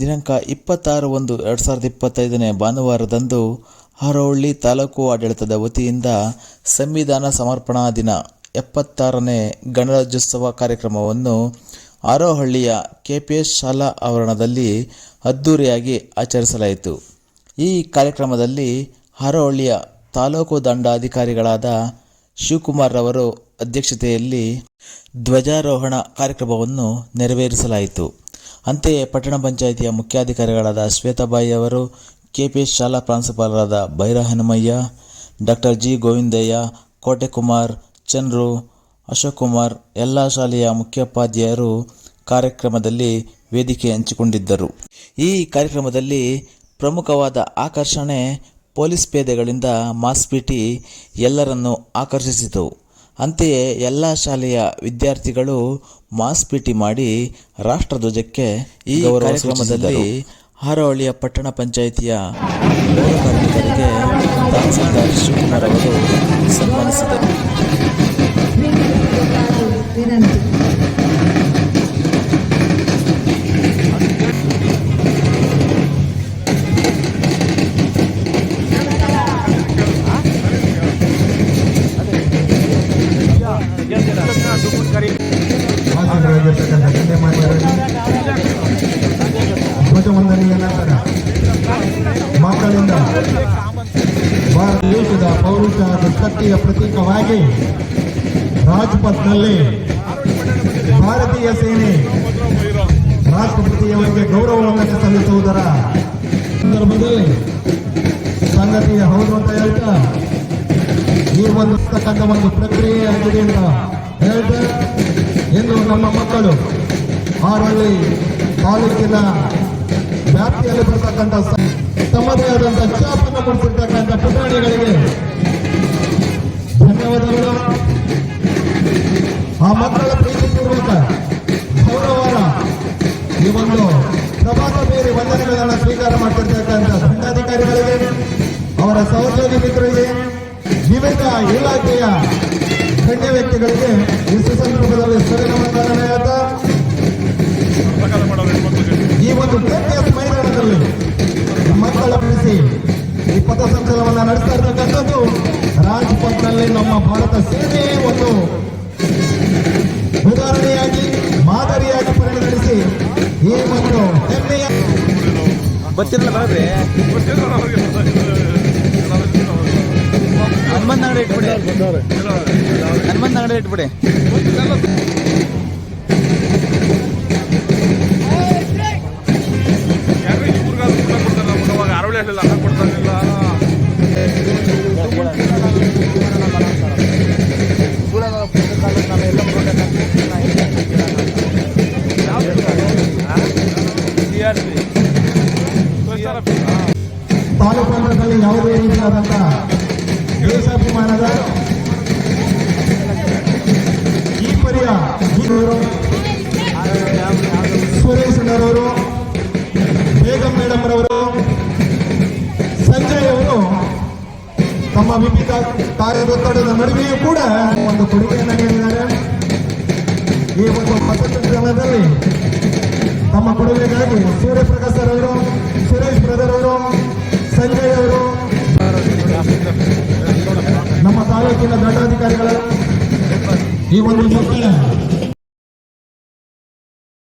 ದಿನಾಂಕ ಇಪ್ಪತ್ತಾರು ಒಂದು ಎರಡು ಸಾವಿರದ ಇಪ್ಪತ್ತೈದನೇ ಭಾನುವಾರದಂದು ಹರೋಳ್ಳಿ ತಾಲೂಕು ಆಡಳಿತದ ವತಿಯಿಂದ ಸಂವಿಧಾನ ಸಮರ್ಪಣಾ ದಿನ ಎಪ್ಪತ್ತಾರನೇ ಗಣರಾಜ್ಯೋತ್ಸವ ಕಾರ್ಯಕ್ರಮವನ್ನು ಹಾರೋಹಳ್ಳಿಯ ಕೆಪಿಎಸ್ ಶಾಲಾ ಆವರಣದಲ್ಲಿ ಅದ್ದೂರಿಯಾಗಿ ಆಚರಿಸಲಾಯಿತು. ಈ ಕಾರ್ಯಕ್ರಮದಲ್ಲಿ ಹಾರೋಹಳ್ಳಿಯ ತಾಲೂಕು ದಂಡಾಧಿಕಾರಿಗಳಾದ ಶಿವಕುಮಾರ್ ರವರು ಅಧ್ಯಕ್ಷತೆಯಲ್ಲಿ ಧ್ವಜಾರೋಹಣ ಕಾರ್ಯಕ್ರಮವನ್ನು ನೆರವೇರಿಸಲಾಯಿತು. ಅಂತೆಯೇ ಪಟ್ಟಣ ಪಂಚಾಯಿತಿಯ ಮುಖ್ಯಾಧಿಕಾರಿಗಳಾದ ಶ್ವೇತಾಬಾಯಿ ಅವರು, ಕೆಪಿಎಸ್ ಶಾಲಾ ಪ್ರಾಂಶುಪಾಲರಾದ ಬೈರ ಹನುಮಯ್ಯ ಡಾಕ್ಟರ್ ಜಿ ಗೋವಿಂದಯ್ಯ, ಕೋಟೆಕುಮಾರ್, ಚಂದ್ರು ಅಶೋಕ್ ಕುಮಾರ್ ಎಲ್ಲ ಶಾಲೆಯ ಮುಖ್ಯೋಪಾಧ್ಯಾಯರು ಕಾರ್ಯಕ್ರಮದಲ್ಲಿ ವೇದಿಕೆ ಹಂಚಿಕೊಂಡಿದ್ದರು. ಈ ಕಾರ್ಯಕ್ರಮದಲ್ಲಿ ಪ್ರಮುಖವಾದ ಆಕರ್ಷಣೆ ಪೊಲೀಸ್ ಪೇದೆಗಳಿಂದ ಮಾಸ್ಪೀಟಿ ಎಲ್ಲರನ್ನು ಆಕರ್ಷಿಸಿತು. ಅಂತೆಯೇ ಎಲ್ಲ ಶಾಲೆಯ ವಿದ್ಯಾರ್ಥಿಗಳು ಮಾಸ್ಪೀಟಿ ಮಾಡಿ ರಾಷ್ಟ್ರಧ್ವಜಕ್ಕೆ ಈ ಕಾರ್ಯಕ್ರಮದಲ್ಲಿ ಹಾರೋಹಳ್ಳಿಯ ಪಟ್ಟಣ ಪಂಚಾಯಿತಿಯ ಕಾರ್ಮಿಕರಿಗೆ ತಹಸೀಲ್ದಾರ್ ಶಿವಕುಮಾರ್ ಅವರು ಸನ್ಮಾನಿಸಿದರು. ಹಾಗೂ ಶಕ್ತಿಯ ಪ್ರತೀಕವಾಗಿ ರಾಜ್ಪಥ್ನಲ್ಲಿ ಭಾರತೀಯ ಸೇನೆ ರಾಷ್ಟ್ರಪತಿಯವರಿಗೆ ಗೌರವವನ್ನು ಸಲ್ಲಿಸುವುದರ ಸಂದರ್ಭದಲ್ಲಿ ಸಂಗತಿಯ ಹೌದು ಅಂತ ಹೇಳ್ತಾ ಈ ಒಂದು ತಕ್ಕಂಥ ಒಂದು ಪ್ರಕ್ರಿಯೆ ಆಗಿದೆ ಅಂತ ಹೇಳ್ತಾ ಎಂದು ನಮ್ಮ ಮಕ್ಕಳು ಆರಲ್ಲಿ ತಾಲೂಕಿನ ವ್ಯಾಪ್ತಿಯಲ್ಲಿ ಬರ್ತಕ್ಕಂಥ ತಮ್ಮದೇ ಆದಂಥ ಚಾಪನ್ನು ಮೂಡಿಸಿರ್ತಕ್ಕಂಥ ಪುಟಾಣಿಗಳಿಗೆ ಧನ್ಯವಾದಗಳು. ಆ ಮಕ್ಕಳ ಪ್ರೀತಿಪೂರ್ವಕ ಗೌರವನ ಈ ಒಂದು ಪ್ರಭಾತ ಬೇರೆ ವಂದನೆಗಳನ್ನು ಸ್ವೀಕಾರ ಮಾಡ್ತಿರ್ತಕ್ಕಂಥ ದಂಡಾಧಿಕಾರಿಗಳಿಗೆ, ಅವರ ಸಹೋದ್ಯೋಗಿ ಮಿತ್ರರಿಗೆ ವಿವಿಧ ಇಲಾಖೆಯ ಗಣ್ಯ ವ್ಯಕ್ತಿಗಳಿಗೆ ಈ ಸಂದರ್ಭದಲ್ಲಿ ಸರಿನಮಸ್ಕಾರನ ಹೇಳ್ತಾ, ಈ ಒಂದು ಕೆಪಿಎಸ್ ಮೈದಾನದಲ್ಲಿ ಮಕ್ಕಳ ಬಿಡಿಸಿ ಈ ಪಥಸಂಚಲನವನ್ನು ನಡೆಸ್ತಾ ಇರ್ತಕ್ಕಂಥದ್ದು. ನಮ್ಮ ಭಾರತ ಸೇನೆ ಒಂದು ಉದಾಹರಣೆಯಾಗಿ, ಮಾದರಿಯಾಗಿ ಪರಿಗಣಿಸಿ ಈ ಒಂದು ಹೆಮ್ಮೆಯ ಗೊತ್ತಿರಲ್ಲ ಬರಬ್ರಿ ಹನುಮಂತ ಇಟ್ಬಿಡಿ. ಹನುಮಂತ ಇಟ್ಬಿಡಿ. ಹಂತದಲ್ಲಿ ಯಾವುದೇ ರೀತಿಯಾದಂಥ ದೇಶಾಭಿಮಾನದ ಈ ಪರಿಯ ಇವರು ಸುರೇಶ್ ಅವರು, ಬೇಗಂ ಮೇಡಮ್ ರವರು ಸಂಜಯ್ ಅವರು ತಮ್ಮ ವಿವಿಧ ಕಾರ್ಯದೊತ್ತಡದ ನಡುವೆಯೂ ಕೂಡ ಒಂದು ಕೊಡುಗೆಯನ್ನು ನೀಡಿದ್ದಾರೆ. ಈ ಒಂದು ಪಥಸಂಚಲನದಲ್ಲಿ ತಮ್ಮ ಕೊಡುಗೆಗಾಗಿ ಸೂರ್ಯಪ್ರಕಾಶ್ ಸರ್ ಅವರು, ಸುರೇಶ್ ಬ್ರದರ್ ಅವರು ಸಂಜಯ್ ಅವರು ನಮ್ಮ ತಾಲೂಕಿನ ದಂಡಾಧಿಕಾರಿಗಳ ಈ ಒಂದು ಮಕ್ಕಳ